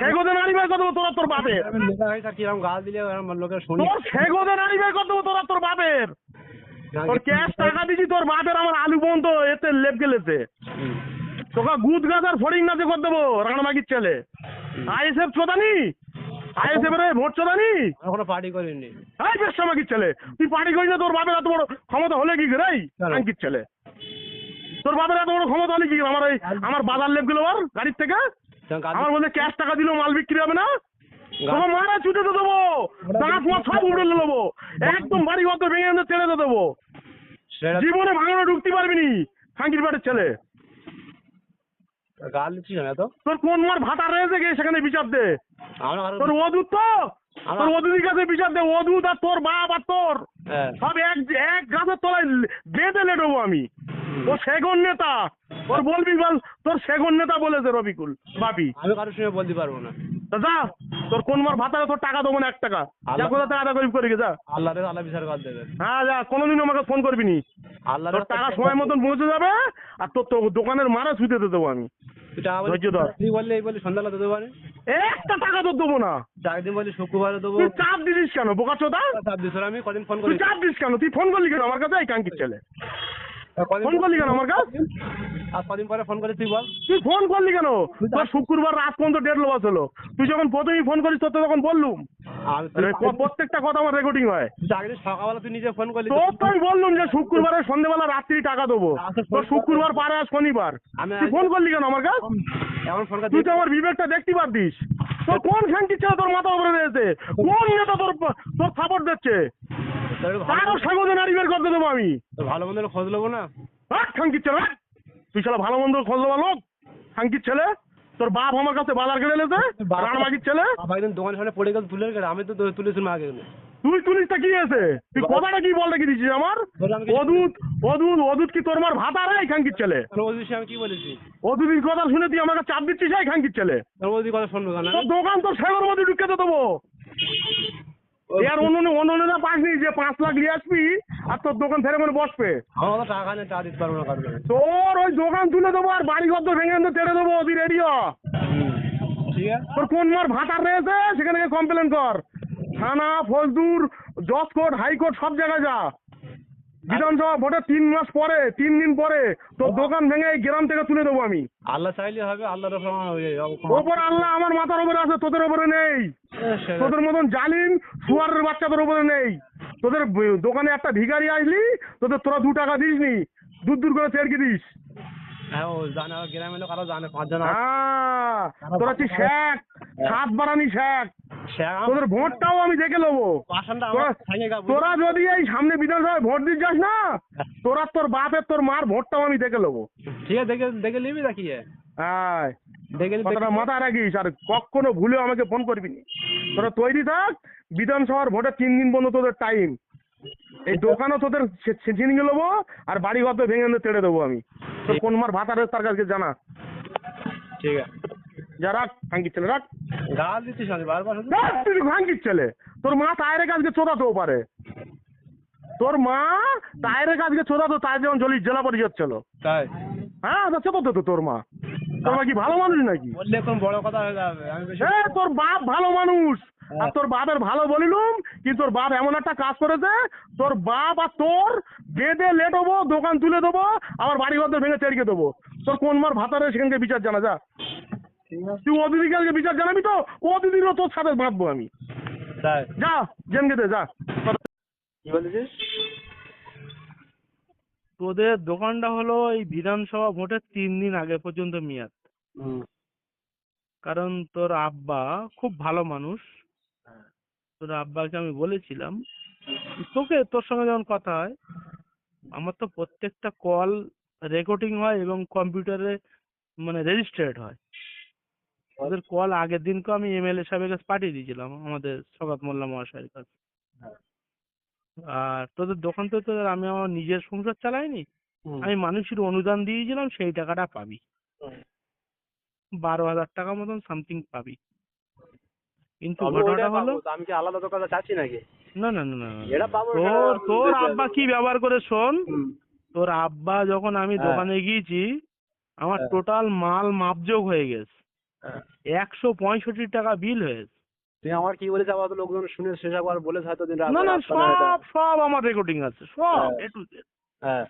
সেগোদে নারী বের করে দেবো তোরা তোর বাপের। আমি লেখা হয়েছে আর কিরম গাল দিলে লোকের শুনি তোর সেগোদে নারী বের করে দেবো তোরা তোর বাপের। তোর ক্যাশ টাকা দিছি তোর বাপের আমার আলু পর্যন্ত এতে লেপ গেলেছে। তোকে গুদ গাছার ফড়িং নাচে করে দেবো রাঙামাগির ছেলে। আইএসএফ চোদানি? আইএসএফ এর ভোট চোদানি? কোনো পার্টি করিনি। এই বেশ ছেলে। তুই পার্টি করিস না তোর বাপের এত বড় ক্ষমতা হলে কি কেন? আঙ্কির ছেলে। তোর বাপের এত বড় ক্ষমতা হলে কি? আমার এই আমার বাজার লেপ গেলো আর গাড়ির থেকে? আমার ক্যাশ টাকা দিলেও মাল বিক্রি হবে না? তোমার মারা ছুটে তো দেবো। সব উড়ে নেব। একদম বাড়ি ঘর ভেঙে এনে ছেড়ে তো দেবো। জীবনে ভাঙানো ঢুকতে পারবি নি ফাঙ্কির বাড়ির ছেলে। গাল দিচ্ছিস না তো তোর কোন মার ভাতা রয়েছে গিয়ে সেখানে বিচার দে। তোর অদূত তো? তোর অদূতির কাছে বিচার দে। অদূত আর তোর বাপ আর তোর। হ্যাঁ। সব এক এক গাছের তলায় বেঁধে লেটবো আমি। ও সেগন নেতা। ওর বলবি বল তোর সেগুন নেতা বলেছে রবিকুল বাপি। আমি কারোর সঙ্গে বলতে পারব না। যা তোর কোন মার ভাতারে তোর টাকা দেবো না এক টাকা। যা কোথা থেকে আদা করি যা। আল্লাহ রে আল্লাহ বিচার কর দেবে। হ্যাঁ যা কোনোদিন আমাকে ফোন করবি নি। আল্লাহ তোর টাকা সময় মতন পৌঁছে যাবে আর তোর তো দোকানের মারা ছুতে দেবো আমি। তুই বললি এই বলি সন্ধ্যাবেলা দিতে পারে একটা টাকা তোর দেবো না। একদিন বলি শুক্রবারে দেবো। তুই চাপ দিস কেন বোকা চোদা দিন আমি কদিন ফোন তুই করি চাপ দিস কেন? তুই ফোন করলি কেন আমার কাছে? এই কাঙ্কির ছেলে। ফোন করলি কেন আমার কাছে? আর কদিন পরে ফোন করে তুই বল। তুই ফোন করলি কেন? তোর শুক্রবার রাত পর্যন্ত ডেট লোবাস হলো। তুই যখন প্রথমেই ফোন করিস তোর তো তখন বললুম। আরে, ক- প্রত্যেকটা কথা আমার রেকর্ডিং হয়। দিন সকালবেলা তুই নিজে ফোন করলি তোর তো আমি বললুম যে শুক্রবারে সন্ধ্যেবেলা রাত্রি টাকা দেবো। তোর শুক্রবার পারে আর শনিবার। তুই ফোন করলি কেন আমার কাছে? তুই তো আমার বিবেকটা দেখতে পারতিস। তোর কোন ছেলে তোর মাথা উপরে রয়েছে কোন নেতা তোর তোর সাপোর্ট দিচ্ছে? কারও সাগরে নারী বের করতে দেবো আমি। ভালো মন্দ খোঁজ নেব না। হাট খানকির ছেলে। তুই শালা ভালো মন্দ খোঁজ দেওয়া লোক? খানকির ছেলে? তোর বাপ আমার কাছে বাজার কেড়ে লেছে রানমাগির ছেলে? বাবা দোকান সামনে পড়ে গেল তুলে গেলে। আমি তো তো তুলেছিলাম আগে তুই তুলিসটা কি আছে তুই কথাটা কি বলতে কি দিছিস আমার? বলে অদূত অদূত অদূত কি তোর মার ভাতা রে খানকির ছেলে? আমি কি বলেছি? অদূতির কথা শুনে তুই আমাকে চাপ দিচ্ছিস এই খানকির ছেলে? কথা শুনব তোর দোকান তোর সেবার মধ্যে ঢুকে তো দেবো। এর অন্য অন্য পাসনি যে পাঁচ লাখ নিয়ে আসবি আর তোর দোকান ফেরে করে বসবে? আমার টাকা নেই টাকা দিতে পারব না কারণ তোর ওই দোকান তুলে দেবো আর বাড়ি ঘর তো ভেঙে এনে তেড়ে দেবো তুই রেডিও ঠিক আছে। তোর কোন মার ভাতার রয়েছে সেখানে গিয়ে কমপ্লেন কর। থানা ফৌজদুর জজ কোর্ট হাইকোর্ট সব জায়গায় যা। বিধানসভা ভোটের তিন মাস পরে তিন দিন পরে তোর দোকান ভেঙে এই গ্রাম থেকে তুলে দেবো আমি। আল্লাহ চাইলে হবে আল্লাহর ওপর ওপর আল্লাহ আমার মাথার উপরে আছে তোদের উপরে নেই। তোদের মতন জালিম সুয়ারের বাচ্চাদের উপরে নেই। তোদের দোকানে একটা ভিখারি আসলি তোদের তোরা দু টাকা দিস নি দূর দূর করে চেরকি দিস। হ্যাঁ। হ্যাঁ তোরা হচ্ছে শেখ সাত বারানি শেখ তোদের ভোটটাও আমি দেখে নেব। তোরা আমার থাকে গা, বুঝলি? তোরা যদি এই সামনে বিধানসভায় ভোট দিতে যাস না তোরা তোর বাপের তোর মার ভোটটাও আমি দেখে নেব। ঠিক আছে দেখে দেখে নিবি নাকি কথাটা মাথায় রাখিস আর কখনো ভুলে আমাকে ফোন করবি না। তোরা তৈরি থাক বিধানসভার ভোটে তিন দিন পর্যন্ত তোদের টাইম এই দোকানও তোদের ছিনিয়ে নেব আর বাড়ি ঘর তো ভেঙে তেড়ে দেবো আমি। তোর কোন মার ভাতা রয়েছে তার কাছে জানা। ঠিক আছে। যা রাখ ভাঙ্গির ছেলে রাখ। গাল দিচ্ছিস বারবার? তুই ভাঙ্গির ছেলে। তোর মা টায়ারের কাজকে চোদাতেও পারে। তোর মা টায়ারের কাজকে চোদাতো তাই যেমন জলি জেলা পরিষদ ছিল। তাই? হ্যাঁ তা চোদাতো তো তোর মা। তোর মা কি ভালো মানুষ নাকি? বললে এখন বড় কথা হয়ে যাবে তোর বাপ ভালো মানুষ। আর তোর বাপের ভালো বলিলুম কিন্তু তোর বাপ এমন একটা কাজ করেছে তোর বাপ আর তোর বেঁধে লেট হব দোকান তুলে দেবো আবার বাড়ি ঘর ভেঙে চেড়কে দেবো। তোর কোন মার ভাতারে সেখানকে বিচার জানা যা। তুই দিদি কালকে বিচার জানাবি তো ও দিদিরও তোর সাথে বাঁধবো আমি। যা জেনকে দে যা। কি বলেছিস? তোদের দোকানটা হলো এই বিধানসভা ভোটের তিন দিন আগে পর্যন্ত মেয়াদ। হুম। কারণ তোর আব্বা খুব ভালো মানুষ তোর আব্বাকে আমি বলেছিলাম তোকে তোর সঙ্গে যখন কথা হয় আমার তো প্রত্যেকটা কল রেকর্ডিং হয় এবং কম্পিউটারে মানে রেজিস্টার্ড হয়। ওদের কল আগের দিনকে আমি এমএলএ সাহেবের কাছে পাঠিয়ে দিয়েছিলাম আমাদের সগাত মোল্লা মহাশয়ের কাছে। আর তোদের দোকান তো তোদের আমি আমার নিজের সংসার চালাইনি আমি মানুষের অনুদান দিয়েছিলাম সেই টাকাটা পাবি। বারো হাজার টাকা মতন সামথিং পাবি। কিন্তু ঘটনাটা হলো আমি কি আলাদা দোকানে চাচ্ছি নাকি না না না। এটা পাবো তোর তোর আব্বা কি ব্যবহার করে শোন তোর আব্বা যখন আমি হ্যাঁ। দোকানে গিয়েছি আমার হ্যাঁ। টোটাল মাল মাপযোগ হয়ে গেছে হ্যাঁ। একশো পঁয়ষট্টি টাকা বিল হয়েছে তুই আমার কি বলেছে আবার লোকজন শুনে শেষ একবার বলেছে হয়তো না না। সব সব আমার রেকর্ডিং আছে সব হ্যাঁ। এ টু জেড হ্যাঁ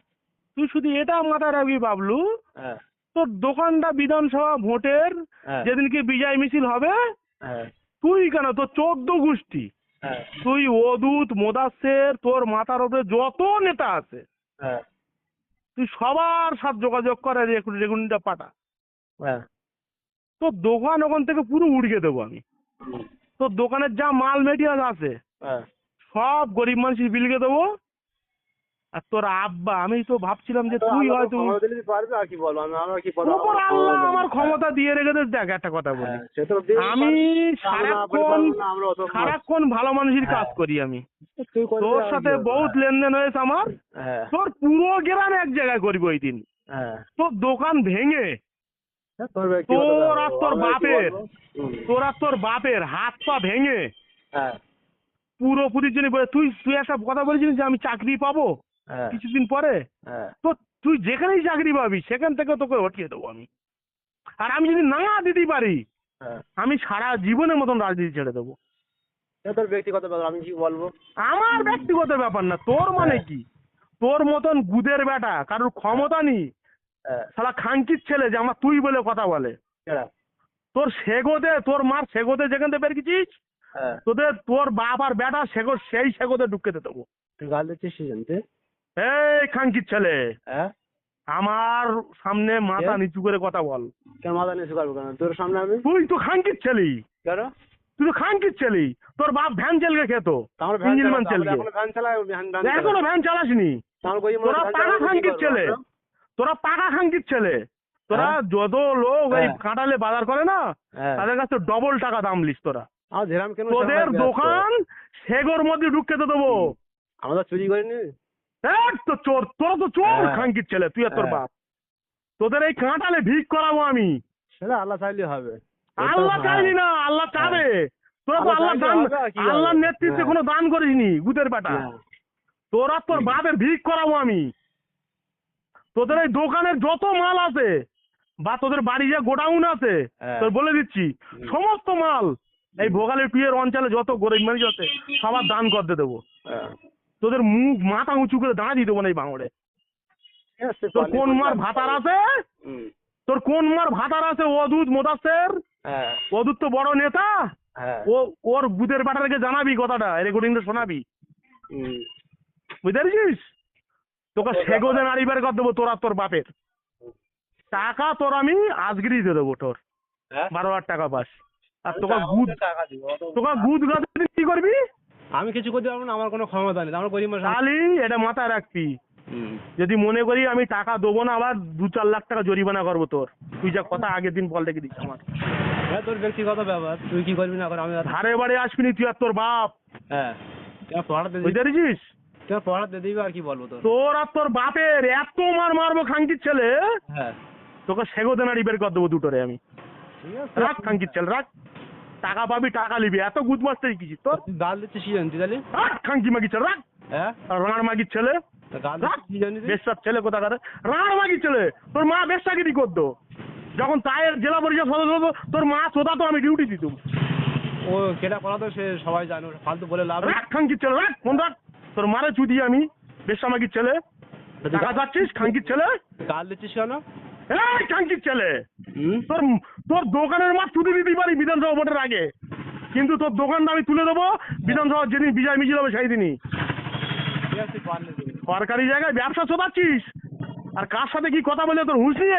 তুই শুধু এটা মাথায় রাখবি বাবলু হ্যাঁ তোর দোকানটা বিধানসভা ভোটের হ্যাঁ যেদিনকে বিজয় মিছিল হবে হ্যাঁ তুই কেন? তোর চোদ্দ গোষ্ঠী। হ্যাঁ। তুই অদূত মোদাসের তোর মাথার উপরে যত নেতা আছে হ্যাঁ। তুই সবার সাথে যোগাযোগ করে রেগুনিটা পাঠা। হ্যাঁ। তোর দোকান ওখান থেকে পুরো উড়িয়ে দেবো আমি। তোর দোকানের যা মাল মেটেরিয়াল আছে সব গরিব মানুষের বিলকে দেবো। আর তোর আব্বা আমি তো ভাবছিলাম যে তুই হয়তো ক্ষমতা দিলে তুই পারবি আর কি বলব আমরা কি বলব উপর আল্লাহ আমার ক্ষমতা দিয়ে রেখেছে দেখ একটা কথা বলি। হ্যাঁ, আমি সারাক্ষণ সারাক্ষণ ভালো মানুষের কাজ হ্যাঁ। করি আমি। তোর সাথে বহুত লেনদেন হয়েছে আমার। হ্যাঁ। তোর পুরো গ্রাম এক জায়গায় করব ওই দিন। হ্যাঁ। তোর দোকান ভেঙে। হ্যাঁ, তোর। আর তোর বাপের। তোর আর তোর বাপের হাত পা ভেঙে পুরোপুরি জন্য তুই তুই একটা কথা বলেছিলিস যে আমি চাকরি পাবো? হ্যাঁ কিছুদিন পরে হ্যাঁ। তো তুই যেখানেই চাকরি পাবি সেখান থেকে তোকে হটিয়ে দেবো আমি। আর আমি যদি না দিতে পারি হ্যাঁ। আমি সারা জীবনের মতন রাজনীতি ছেড়ে দেবো। তোর ব্যক্তিগত ব্যাপার আমি কি বলব? আমার ব্যক্তিগত ব্যাপার না তোর মানে হ্যাঁ। কি? তোর মতন গুদের বেটা কারোর ক্ষমতা নেই। হ্যাঁ। শালা খাঙ্কির ছেলে যে আমার তুই বলে কথা বলে। তোর সেগোতে তোর মার সেগোতে যেখান থেকে বের হ্যাঁ। তোদের তোর বাপ আর বেটা সেগো সেই সেগোতে ঢুকতে দেবো। তুই গাল দিচ্ছিস এই খাঙ্কির ছেলে। হ্যাঁ? আমার সামনে মাথা নিচু করে কথা বল। কেন মাথা নিচু করব কেন? তোর সামনে আমি? তুই তো খাঙ্কির ছেলি। কেন? তুই তো খাঙ্কির ছেলি। তোর বাপ ভ্যান চালকে খেত ইঞ্জিন চালকে এখনও ভ্যান চালাসনি। তোরা পাকা খাঙ্কির ছেলে। তোরা পাকা খাঙ্কির ছেলে। তোরা। যত লোক এই হ্যাঁ। কাঁটালে বাজার করে না হ্যাঁ। তাদের কাছে ডবল টাকা দাম লিস তোরা। তোদের দোকান সেগর মধ্যে ঢুকতে তো দেবো। আমরা চুরি করিনি। এক তো চোর তোরা তো চোর হ্যাঁ। খাঙ্কির ছেলে তুই আর তোর হ্যাঁ। বাপ তোদের এই কাঁটালে ভিক করাবো আমি সেটা আল্লাহ চাইলে হবে আল্লাহ হ্যাঁ। চাইলি না আল্লাহ চাবে তোরা তো আল্লাহ দান? আল্লাহর নেতৃত্বে। কোনো দান করিসনি বেটা হ্যাঁ। তোরা তোর বাপের ভিক করাবো আমি তোদের এই দোকানের যত মাল আছে বা তোদের বাড়ি যে গোডাউন আছে। তোর বলে দিচ্ছি সমস্ত মাল এই ভোগালের টুয়ের অঞ্চলে যত গরিব মানুষ আছে সবার দান করতে দেবো। তোদের মুখ মাথা উঁচু করে দাঁড়িয়ে দেবো না এই বাংলায় তোর কোন মার ভাতার আছে? তোর কোন মার ভাতার আছে অদূত মোদাসের? হ্যাঁ। অদূত তো বড় নেতা? হ্যাঁ। ও ওর বুধের বাটারকে জানাবি কথাটা রেকর্ডিংটা শোনাবি। বুঝতে পেরেছিস? তোকে সেগোদে নারী বের করে দেবো তোর আর তোর বাপের। টাকা তোর আমি আজকেরই দিয়ে দেবো তোর। হ্যাঁ? বারো হাজার টাকা পাস আর তোকে গুদ তোকে গুদ গাছে কি করবি? আমি কিছু করতে পারব না আমার কোনো ক্ষমতা নেই। আমার গরিব তাহলে এটা মাথায় রাখবি। যদি মনে করি আমি টাকা দেবো না আবার দু চার লাখ টাকা জরিমানা করব তোর। তুই যা কথা আগের দিন বল রেখে দিস আমার। হ্যাঁ তোর ব্যক্তিগত ব্যাপার তুই কি করবি না কর আমি আর- ধারে বাড়ি আসবি তুই আর তোর বাপ। হ্যাঁ। পড়াতে দিবি বুঝতে পেরেছিস? আর কি বলব তোর? তোর আর তোর বাপের এত মার মারবো খাঙ্কির ছেলে। হ্যাঁ। তোকে সেগোতে নাড়ি বের করে দেবো দুটোরে আমি। ঠিক আছে। রাখ খাঙ্কির ছেলে রাখ। টাকা পাবি টাকা নিবি। এত গুদ মারতে শিখেছিস তোর? গাল দিচ্ছিস কি জানি তুই তাহলে খাঙ্কি মাগি ছেলে রাখ। হ্যাঁ? আর রাঙার মাগির ছেলে ছেলে কোথা করে রাঙার মাগির ছেলে। তোর মা বেশ চাকরি করতো। যখন তায়ের জেলা পরিষদ সদস্য হতো তোর মা সোদা তো আমি ডিউটি দিতুম ও কেটা করা তো সে সবাই জানে ফালতু বলে লাভ রাখ খাঙ্কির ছেলে রাখ ফোন রাখ। তোর মারে চুদি আমি বেশ মাগির ছেলে টাকা যাচ্ছিস খাঙ্কির ছেলে? গাল দিচ্ছিস কেন? এই খাঙ্কির ছেলে। তোর তোর দোকানের মাছ তুলে দিতে পারি বিধানসভা ভোটের আগে। কিন্তু তোর দোকানটা আমি তুলে দেবো বিধানসভা যেদিন বিজয় মিছিল হবে সেই দিনই। সরকারি জায়গায় ব্যবসা চোদাচ্ছিস আর কার সাথে কি কথা বলে তোর হুঁশ নিয়ে?